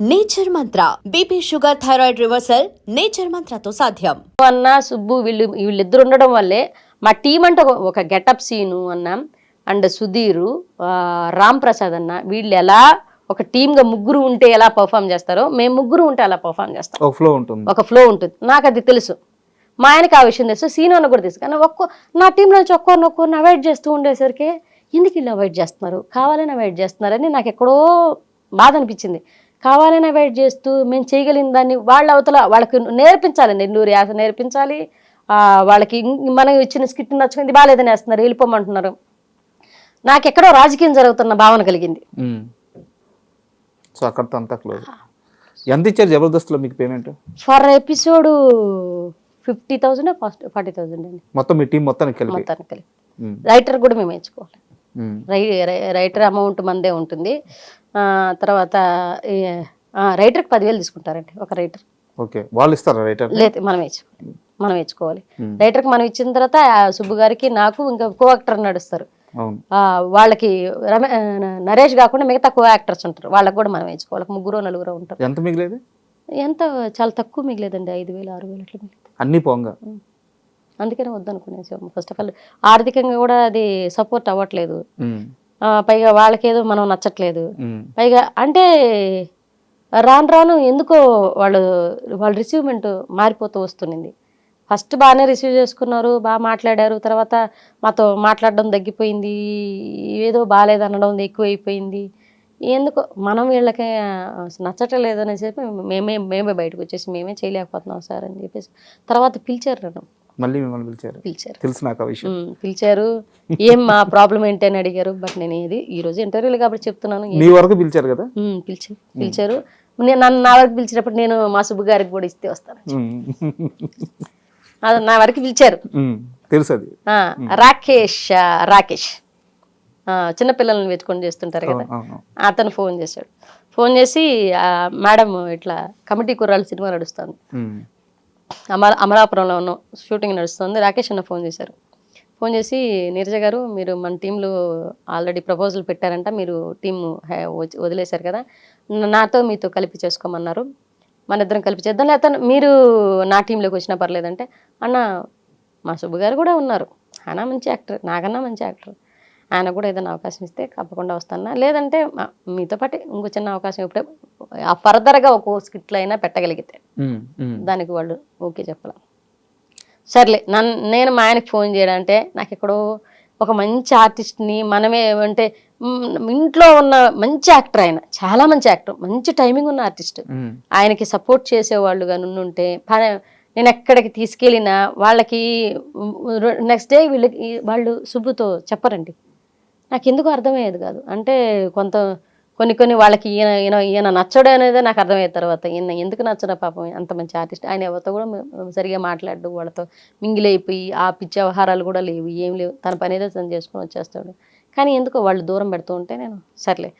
Nature Mantra BP sugar thyroid reversal nature మంత్రతో సాధ్యం. అన్న సుబ్బు వీళ్ళు వీళ్ళిద్దరు ఉండడం వల్లే మా టీం అంటే ఒక- గెటప్ సీను అన్న అండ్ సుధీరు రామ్ ప్రసాద్ అన్న వీళ్ళు ఎలా ఒక టీమ్గా ముగ్గురు ఉంటే ఎలా పర్ఫామ్ చేస్తారో మేము ముగ్గురు ఉంటే అలా పర్ఫామ్ చేస్తాం. ఒక ఫ్లో ఉంటుంది. ఒక ఫ్లో ఉంటుంది. నాకు అది తెలుసు. మా ఆయనకి ఆ విషయం తెలుసు. సీన్ అన్న కూడా తెలుసు. కానీ ఒక్కో నా టీంలో నుంచి ఒక్కొరిని ఒక్కొరిని అవాయిడ్ చేస్తూ ఉండేసరికి ఎందుకు వీళ్ళు అవాయిడ్ చేస్తున్నారు? కావాలని అవాయిడ్ చేస్తున్నారని నాకు ఎక్కడో బాధ అనిపించింది. కావాలని అవాయిడ్ చేస్తూ మేము చేయగలిగిన దాన్ని వాళ్ళ అవతల వాళ్ళకి నేర్పించాలండి నూరు యాస నేర్పించాలి. ఆ, వాళ్ళకి మనం ఇచ్చిన స్కిట్ నచ్చుకుంది బాగాలేదని వేస్తున్నారు. వెళ్ళిపోమంటున్నారు. నాకు ఎక్కడో రాజకీయం జరుగుతున్న భావన కలిగింది. సో అక్కడితో అంతా క్లోజ్. ఎంత ఇచ్చారు జబర్దస్త్లో మీకు payment? For episode fifty first forty thousand అండి. మొత్తం మీ టీం మొత్తానికి కలిపి? మొత్తానికి కలిపి. ఉమ్, రైటర్ కూడా మేము ఎంచుకోవాలి. రైటర్ అమౌంట్ మందే ఉంటుంది. ఆ, తర్వాత రైటర్కి పదివేలు తీసుకుంటారండి ఒక రైటర్. ఓకే. వాళ్ళు ఇస్తారా రైటర్? లేదు మనం వేసుకోవాలి మనం Hmm. రైటర్కి మనం ఇచ్చిన తర్వాత సుబ్బు గారికి నాకు ఇంకా కో యాక్టర్ నడుస్తారు వాళ్ళకి నరేష్ కాకుండా మిగతా కో యాక్టర్స్ ఉంటారు. వాళ్ళకి కూడా మనం వేసుకోవాలి ముగ్గురు నలుగురు ఉంటారు. ఎంత మిగిలేదు? ఎంత? చాలా తక్కువ మిగిలేదండి. ఐదు వేలు ఆరు వేలు అట్లా మిగిలేదు. అన్ని పోంగా? అందుకనే వద్దనుకునేసాము ఫస్ట్ ఆఫ్ ఆల్ ఆర్థికంగా కూడా అది సపోర్ట్ అవ్వట్లేదు. పైగా వాళ్ళకేదో మనం నచ్చట్లేదు. పైగా అంటే రాను రాను ఎందుకో వాళ్ళు వాళ్ళ రిసీవ్మెంట్ మారిపోతూ వస్తుంది ఫస్ట్ బాగానే రిసీవ్ చేసుకున్నారు బాగా మాట్లాడారు తర్వాత మాతో మాట్లాడడం తగ్గిపోయింది ఏదో బాగాలేదు అనడం ఎక్కువైపోయింది. ఎందుకో మనం వీళ్ళకి నచ్చటం లేదని చెప్పి మేమే మేమే బయటకు వచ్చేసి మేమే చేయలేకపోతున్నాం సార్ అని చెప్పేసి. తర్వాత పిలిచారు నన్ను. మళ్ళీ మిమ్మల్ని పిలిచారు. పిలిచారు. తెలుసు నాకు ఆ విషయం. పిలిచారు. ఏం మా ప్రాబ్లం ఏంటి అని అడిగారు. బట్ నేను ఏది ఈ రోజు ఇంటర్వ్యూలు కాబట్టి చెప్తున్నాను. మీ వరకు పిలిచారు కదా? పిలిచి పిలిచారు. నేను నన్ను నా వరకు పిలిచినప్పుడు నేను మా సుబ్బు గారికి కూడా ఇస్తే వస్తాను. అది నా వరకు పిలిచారు. తెలుసు అది. ఆ, రాకేష్ రాకేష్. ఆ, చిన్నపిల్లల్ని వెతుకొని చేస్తుంటారు కదా. అతను ఫోన్ చేశాడు. ఫోన్ చేసి ఆ, మేడం ఇట్లా కమిటీ కుర్రాళ్ళు సినిమా నడుస్తుంది. ఉమ్, అమరా అమలాపురంలో ఉన్న షూటింగ్ నడుస్తుంది. రాకేష్ అన్న ఫోన్ చేశారు. ఫోన్ చేసి నీరజ గారు మీరు మన టీంలో ఆల్రెడీ ప్రపోజల్ పెట్టారంట మీరు టీం వదిలేశారు కదా. నాతో మీతో కలిపి చేసుకోమన్నారు. మన ఇద్దరం కలిపి చేద్దాం. లేకపోతే మీరు నా టీంలోకి వచ్చినా పర్లేదంటే అన్న మా సుబ్బు గారు కూడా ఉన్నారు. ఆయన మంచి యాక్టర్ నాకన్నా మంచి యాక్టర్. ఆయన కూడా ఏదైనా అవకాశం ఇస్తే తప్పకుండా వస్తానా లేదంటే మీతో పాటు ఇంకో చిన్న అవకాశం ఇప్పుడే ఫర్దర్గా ఒక స్కిట్లో అయినా పెట్టగలిగితే. దానికి వాళ్ళు ఓకే చెప్పాల? సర్లే నన్ను నేను మా ఆయనకి ఫోన్ చేయడం అంటే నాకు ఎక్కడో ఒక మంచి ఆర్టిస్ట్ని మనమే అంటే ఇంట్లో ఉన్న మంచి యాక్టర్ ఆయన చాలా మంచి యాక్టర్ మంచి టైమింగ్ ఉన్న ఆర్టిస్ట్. ఆయనకి సపోర్ట్ చేసేవాళ్ళు కానీ ఉంటే ప- నేను ఎక్కడికి తీసుకెళ్ళినా వాళ్ళకి నెక్స్ట్ డే వీళ్ళకి వాళ్ళు సుబ్బుతో చెప్పరండి. నాకు ఎందుకు అర్థమయ్యేది కాదు. అంటే కొంత కొన్ని కొన్ని వాళ్ళకి ఈయన ఈయన ఈయన నచ్చడు అనేది నాకు అర్థమయ్యే తర్వాత. ఈయన ఎందుకు నచ్చడం పాపం? అంత మంచి ఆర్టిస్ట్. ఆయన ఎవరితో కూడా సరిగా మాట్లాడు వాళ్ళతో మింగిల్ అయిపోయి ఆ పిచ్చి వ్యవహారాలు కూడా లేవు. ఏం లేవు. తన పని ఏదో తను చేసుకొని వచ్చేస్తాడు. కానీ ఎందుకో వాళ్ళు దూరం పెడుతూ ఉంటే నేను సర్లే.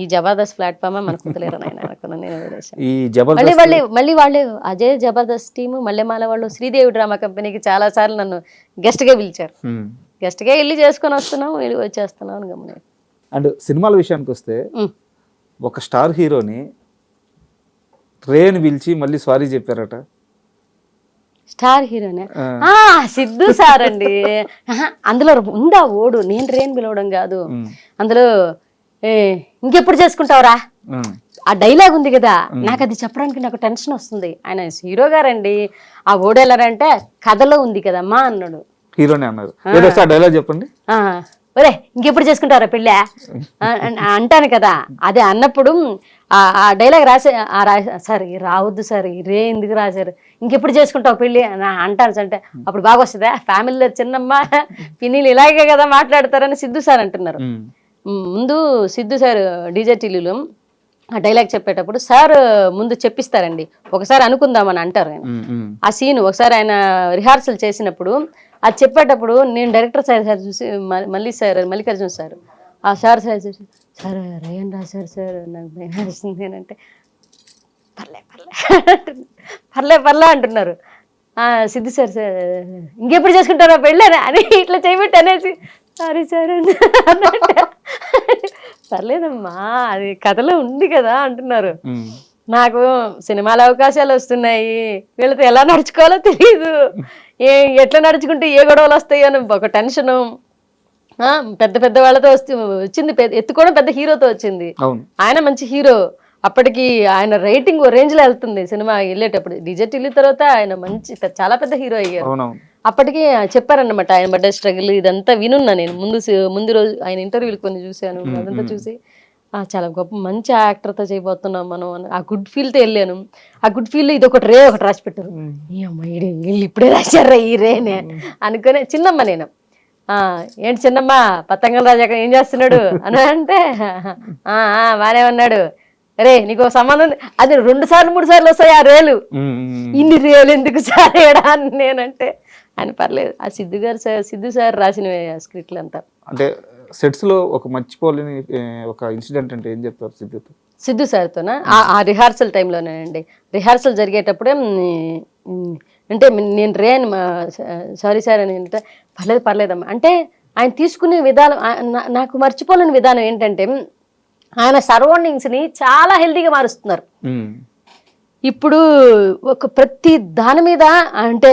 ఈ జబర్దస్త్ ప్లాట్ఫామ్ మనకు కుదలేరు ఆయన అనుకున్నాను నేను ఈ మళ్ళీ వాళ్ళు మళ్ళీ వాళ్ళు అజయ్ జబర్దస్త్ టీము మల్లెమాల వాళ్ళు శ్రీదేవి డ్రామా కంపెనీకి చాలా సార్లు నన్ను గెస్ట్గా పిలిచారు. గెస్ట్గా వెళ్ళి చేసుకొని వస్తున్నాం వెళ్ళి వచ్చేస్తున్నాం అని గమని అండ్ సినిమాల విషయానికి వస్తే ఒక స్టార్ హీరోని రేని పిలిచి మళ్ళీ సారీ చెప్పారట. స్టార్ హీరోనే? సిద్ధు సార్ అండి అందులో ఉందా ఓడు? నేను రేన్ పిలవడం కాదు. అందులో ఏ ఇంకెప్పుడు చేసుకుంటావురా? ఆ డైలాగ్ ఉంది కదా. నాకు అది చెప్పడానికి నాకు టెన్షన్ వస్తుంది. ఆయన హీరో గారండి. ఆ ఓడు ఎలారంటే కథలో ఉంది కదమ్మా అన్నాడు. హీరోనే అన్నారు. ఏదో సార్ డైలాగ్ చెప్పండి. ఆ, ఒరే ఇంకెప్పుడు చేసుకుంటారా పెళ్ళి? అంటాను కదా. అదే అన్నప్పుడు ఆ డైలాగ్ రాసే సార్ రావద్దు సార్ రే ఎందుకు రాశారు ఇంకెప్పుడు చేసుకుంటావు పెళ్ళి? అంటాను అంటే అప్పుడు బాగా వస్తుందా? ఫ్యామిలీలో చిన్నమ్మ పిన్నిలు ఇలాగే కదా మాట్లాడతారని సిద్ధు సార్ అంటున్నారు. ముందు సిద్ధు సార్ డీజే టిల్లులో ఆ డైలాగ్ చెప్పేటప్పుడు సార్ ముందు చెప్పిస్తారండి. ఒకసారి అనుకుందామని అంటారు ఆయన. ఆ సీన్ ఒకసారి ఆయన రిహార్సల్ చేసినప్పుడు అది చెప్పేటప్పుడు నేను డైరెక్టర్ సార్ సార్ చూసి మళ్ళీ సార్ మల్లికార్జున సార్ ఆ సార్ సార్ చూసి సార్ రేయన్ రాశారు సార్ నాకు భయం వేస్తుంది అంటే పర్లే పర్లే. పర్లే పర్లే అంటున్నారు ఆ, సిద్ధు సార్ సార్ ఇంకెప్పుడు చేసుకుంటారా పెళ్ళని అని ఇట్లా చేయబెట్టి అనేసి సారీ సార్ పర్లేదమ్మా అది కథలో ఉంది కదా అంటున్నారు. నాకు సినిమాల అవకాశాలు వస్తున్నాయి వీళ్ళతో ఎలా నడుచుకోవాలో తెలియదు ఏ ఎట్లా నడుచుకుంటే ఏ గొడవలు వస్తాయో అని ఒక టెన్షను ఆ, పెద్ద పెద్ద వాళ్ళతో వస్తు వచ్చింది ఎత్తుకోవడం పెద్ద హీరోతో వచ్చింది. ఆయన మంచి హీరో. అప్పటికి ఆయన రేటింగ్ ఓ రేంజ్లో వెళ్తుంది సినిమా వెళ్ళేటప్పుడు. డిజెట్ వెళ్ళిన తర్వాత ఆయన మంచి చాలా పెద్ద హీరో అయ్యారు. అప్పటికి చెప్పారన్నమాట ఆయన బర్త్డే స్ట్రగుల్ ఇదంతా వినున్నా నేను. ముందు ముందు రోజు ఆయన ఇంటర్వ్యూలు కొన్ని చూశాను అదంతా చూసి. చాలా గొప్ప మంచి యాక్టర్తో చేయబోతున్నాం మనం అని. ఆ గుడ్ ఫీల్తో వెళ్ళాను. ఆ గుడ్ ఫీల్ ఇది ఒకటి రే ఒకటి రాసి పెట్టారు. ఈ అమ్మాయి వీళ్ళు ఇప్పుడే రాశారా ఈ రేనే? అనుకునే చిన్నమ్మ నేను. ఆ ఏంటి చిన్నమ్మ పతంగల రాజా ఏం చేస్తున్నాడు? అని అంటే "ఆ, ఆ, బానే ఉన్నాడు. రే నీకు ఒక సంబంధం ఉంది." అది రెండు సార్లు మూడు సార్లు వస్తాయి ఆ రేలు. ఇన్ని రేలు ఎందుకు సార్ అని నేనంటే అని పర్లేదు. ఆ సిద్ధు గారు సార్ సిద్ధు సార్ రాసిన స్క్రిప్ట్లు అంతా అంటే సెట్స్లో ఒక మర్చిపోలేని ఒక ఇన్సిడెంట్ అంటే ఏం చెప్తారు సిద్ధుతో సిద్ధు సార్తోనా? ఆ- రిహార్సల్ టైంలోనేనండి. రిహార్సల్ జరిగేటప్పుడే అంటే నేను రేన్ సారీ సార్ అని అంటే పర్లేదు పర్లేదమ్మా. అంటే ఆయన తీసుకునే విధానం నాకు మర్చిపోలేని విధానం ఏంటంటే ఆయన సరౌండింగ్స్ని చాలా హెల్తీగా మారుస్తున్నారు. ఇప్పుడు ఒక ప్రతి దాని మీద అంటే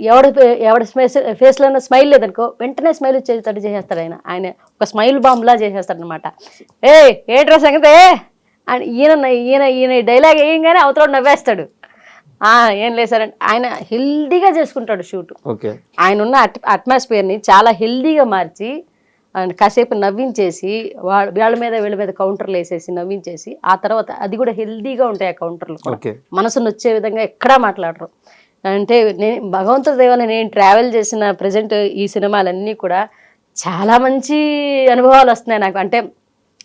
ఎవడ ఎవడ ఫేస్ ఫేస్లో స్మైల్ లేదనుకో వెంటనే స్మైల్ వచ్చేటట్టు చేసేస్తాడు ఆయన. ఆయన ఒక స్మైల్ బాంబ్లా చేసేస్తాడు అనమాట ఏ ఏట్రా సంగతే? అని ఈయన ఈయన ఈయన డైలాగ్ వేయంగానే అవతల నవ్వేస్తాడు. "ఆ, ఏం లేదు సార్ ఆయన హెల్దీగా చేసుకుంటాడు షూట్. ఓకే. ఆయన ఉన్న అట్ అట్మాస్ఫియర్ని చాలా హెల్దీగా మార్చి ఆయన కాసేపు నవ్వించేసి వాళ్ళ వీళ్ళ మీద వీళ్ళ మీద కౌంటర్లు వేసేసి నవ్వించేసి ఆ తర్వాత అది కూడా హెల్దీగా ఉంటాయి ఆ కౌంటర్లు మనసును వచ్చే విధంగా ఎక్కడా మాట్లాడరు. అంటే నేను భగవంతుడి దేవాల నేను ట్రావెల్ చేసిన ప్రజెంట్ ఈ సినిమాలన్నీ కూడా చాలా మంచి అనుభవాలు వస్తున్నాయి నాకు. అంటే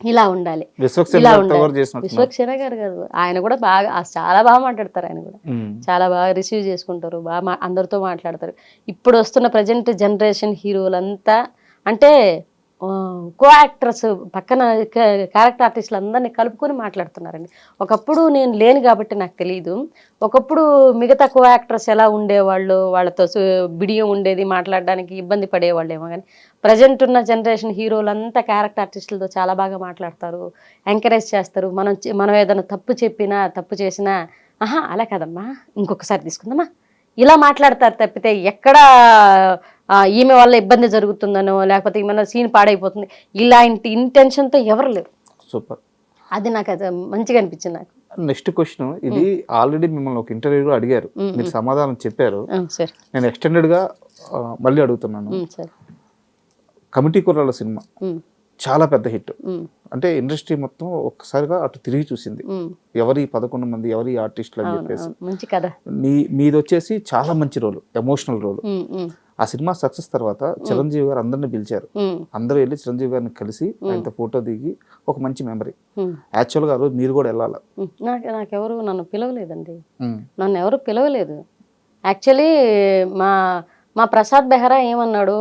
ఇలా ఉండాలి. విశ్వక్సేన్ ఇలా ఉండాలి. విశ్వక్షణ గారు కాదు. ఆయన కూడా బాగా చాలా బాగా మాట్లాడతారు ఆయన కూడా. చాలా బాగా రిసీవ్ చేసుకుంటారు. బాగా అందరితో మాట్లాడతారు. ఇప్పుడు వస్తున్న ప్రజెంట్ జనరేషన్ హీరోలంతా అంటే కో యాక్టర్స్ పక్కన క్యారెక్టర్ ఆర్టిస్టులు అందరినీ కలుపుకొని మాట్లాడుతున్నారండి. ఒకప్పుడు నేను లేను కాబట్టి నాకు తెలియదు ఒకప్పుడు మిగతా కో యాక్టర్స్ ఎలా ఉండేవాళ్ళు వాళ్ళతో బిడియం ఉండేది మాట్లాడడానికి ఇబ్బంది పడేవాళ్ళేమో కానీ ప్రజెంట్ ఉన్న జనరేషన్ హీరోలంతా క్యారెక్టర్ ఆర్టిస్టులతో చాలా బాగా మాట్లాడతారు ఎంకరేజ్ చేస్తారు. మనం మనం ఏదైనా తప్పు చెప్పినా తప్పు చేసినా ఆహా అలా కాదమ్మా ఇంకొకసారి తీసుకుందామా? ఇలా మాట్లాడతారు తప్పితే ఎక్కడా ఈమె వల్ల ఇబ్బంది జరుగుతుందనో లేకపోతే ఈమె సీన్ పాడైపోతుంది ఇలాంటి ఇంటెన్షన్తో ఎవరు లేరు. సూపర్. అది నాకు అది మంచిగా అనిపించింది నాకు. నెక్స్ట్ క్వశ్చన్ ఇది ఆల్రెడీ మిమ్మల్ని ఒక ఇంటర్వ్యూలో అడిగారు. మీరు సమాధానం చెప్పారు. నేను ఎక్స్టెండెడ్గా మళ్ళీ అడుగుతున్నాను. కమిటీ కుర్రాళ్ళ సినిమా. చాలా పెద్ద హిట్. అంటే ఇండస్ట్రీ మొత్తం ఒక్కసారిగా అటు తిరిగి చూసింది. ఎవరి పదకొండు మంది ఎవరి ఆర్టిస్టులు అని చెప్పేసి. మంచి కథ. మీ మీది వచ్చేసి చాలా మంచి రోల్ ఎమోషనల్ రోల్ ఆ సినిమా సక్సెస్ తర్వాత చిరంజీవి గారు అందరిని పిలిచారు. అందరూ వెళ్ళి చిరంజీవి గారిని కలిసి ఆయనతో ఫోటో దిగి ఒక మంచి మెమరీ యాక్చువల్గా ఆ రోజు మీరు కూడా వెళ్ళాలి? నాకెవరు నన్ను పిలవలేదండి. నన్ను ఎవరు పిలవలేదు. యాక్చువల్లీ మా మా ప్రసాద్ బెహ్రా ఏమన్నాడు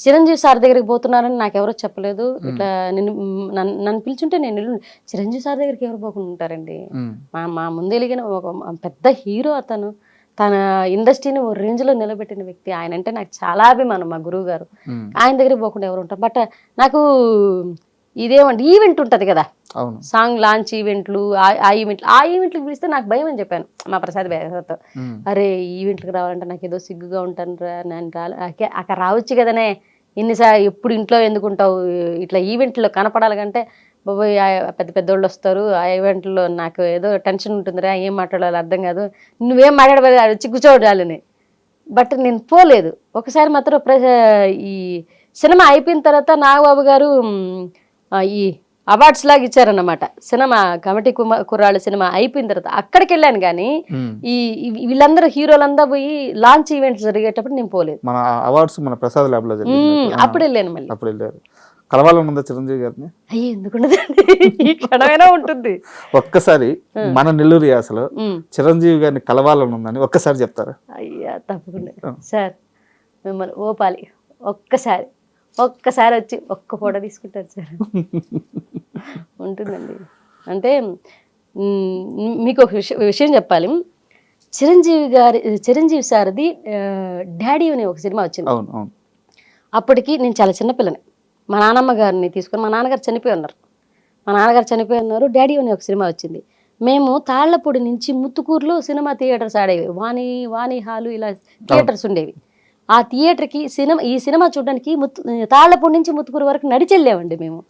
చిరంజీవి సార్ దగ్గరికి పోతున్నారని నాకు ఎవరో చెప్పలేదు ఇట్లా నిన్ను నన్ను పిలుచుంటే నేను చిరంజీవి సార్ దగ్గరికి ఎవరు పోకుండా ఉంటారండి? మా. మా ముందు వెలిగిన ఒక పెద్ద హీరో అతను. తన ఇండస్ట్రీని ఓ రేంజ్లో నిలబెట్టిన వ్యక్తి ఆయన అంటే నాకు చాలా అభిమానం మా గురువు గారు ఆయన దగ్గరికి పోకుండా ఎవరు ఉంటారు. బట్ నాకు ఇదేమంటే ఈవెంట్ ఉంటుంది కదా. సాంగ్ లాంచ్ ఈవెంట్లు ఆ- ఈవెంట్లు ఆ ఈవెంట్లకు పిలిస్తే నాకు భయం అని చెప్పాను మా ప్రసాద్ ఉమ్. అరే ఈవెంట్లకు రావాలంటే నాకు ఏదో సిగ్గుగా ఉంటాను రా నేను రాలే అకే- అక్కడ రావచ్చు కదనే. ఇన్నిసార్లు ఎప్పుడు ఇంట్లో ఎందుకు ఉంటావు? ఇట్లా ఈవెంట్లో కనపడాలంటే బాబోయ్ పెద్ద పెద్దోళ్ళు వస్తారు ఆ ఈవెంట్లో నాకు ఏదో టెన్షన్ ఉంటుందిరా ఏం మాట్లాడాలి అర్థం కాదు. నువ్వేం మాట్లాడబోదు అది వచ్చి కూర్చోడాలని బట్ నేను పోలేదు. ఒకసారి మాత్రం ప్ర ఈ సినిమా అయిపోయిన తర్వాత నాగబాబు గారు ఈ అవార్డ్స్ లాగా ఇచ్చారన్నమాట. సినిమా కమిటీ కుమ కుర్రాళ్ళ సినిమా అయిపోయిన తర్వాత అక్కడికి వెళ్ళాను కానీ. ఈ వీళ్ళందరూ హీరోలందరూ పోయి లాంచ్ ఈవెంట్స్ జరిగేటప్పుడు నేను పోలేదు. మన అవార్డ్స్ మన ప్రసాద్ ల్యాబ్లో అప్పుడు వెళ్ళాను మళ్ళీ. అప్పుడు వెళ్ళారు. కలవాలని ఉందా చిరంజీవి గారిని? అయ్యి ఎందుకుండదండి ఉంటుంది. ఒక్కసారి మన నెల్లూరు యాసలో చిరంజీవి గారిని కలవాలని ఉందని ఒక్కసారి చెప్తారా? అయ్యా తప్పకుండా. సార్ మిమ్మల్ని ఓపాలి ఒక్కసారి. ఒక్కసారి వచ్చి ఒక్క ఫోటో తీసుకుంటారు సార్. ఉంటుందండి. అంటే మీకు ఒక విషయం విషయం చెప్పాలి. చిరంజీవి గారి చిరంజీవి సార్ది డాడీ అనే ఒక సినిమా వచ్చింది. అప్పటికి నేను చాలా చిన్నపిల్లని మా నాన్నమ్మ గారిని తీసుకొని మా నాన్నగారు చనిపోయి ఉన్నారు. మా నాన్నగారు చనిపోయి ఉన్నారు డాడీ అనే ఒక సినిమా వచ్చింది. మేము తాళ్ళపూడి నుంచి ముత్తుకూరులో సినిమా థియేటర్స్ ఆడేవి. వాణి వాణి హాలు ఇలా థియేటర్స్ ఉండేవి. ఆ థియేటర్కి సినిమా ఈ సినిమా చూడడానికి ముత్తు తాళ్ళపూడి నుంచి ముత్తుకూరు వరకు నడిచెళ్ళామండి మేము.